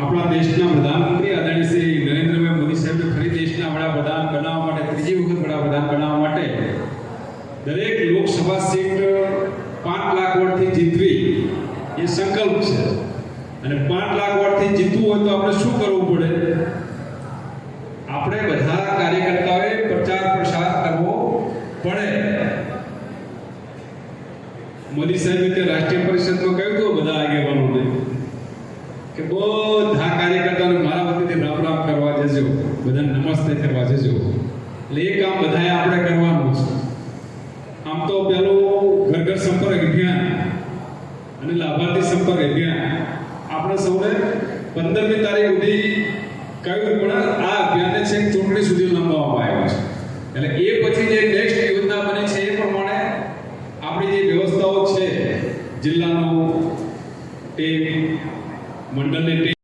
આપણા દેશના પ્રધાનમંત્રી આદરણીય શ્રી નરેન્દ્રભાઈ મોદી સાહેબને ફરી દેશના વડાપ્રધાન બનાવવા માટે, ત્રીજી વખત વડાપ્રધાન બનાવવા માટે દરેક લોકસભા સીટ પાંચ લાખ વોટથી જીતવી એ સંકલ્પ છે. અને પાંચ લાખ વોટથી જીતવું હોય તો આપણે શું કરવું પડે? આપણે બધા કાર્યકર્તાઓએ પ્રચાર પ્રસાર કરવો પડે. મોદી સાહેબે તે રાષ્ટ્રીય પરિષદમાં કહ્યું હતું, બધા આગેવાનોને કે બધા કાર્યકર્તાઓને મારા વતીથી રામ રામ કરવા જજો, બધાને નમસ્તે કરવા જજો. એટલે એ કામ બધાએ આપણે કરવાનું છે. આમ તો પેલું ઘર ઘર સંપર્ક અભિયાન અને લાભાર્થી સંપર્ક અભિયાન આપણે સૌને પંદરમી તારીખ સુધી કહ્યું પણ આ અભિયાનને છે ચૂંટણી સુધી લંબાવવામાં આવ્યું છે. એટલે એ પછી જે નેક્સ્ટ યોજના બને છે એ પ્રમાણે આપણી જે વ્યવસ્થાઓ છે, જિલ્લાનું ટીમ મંડળની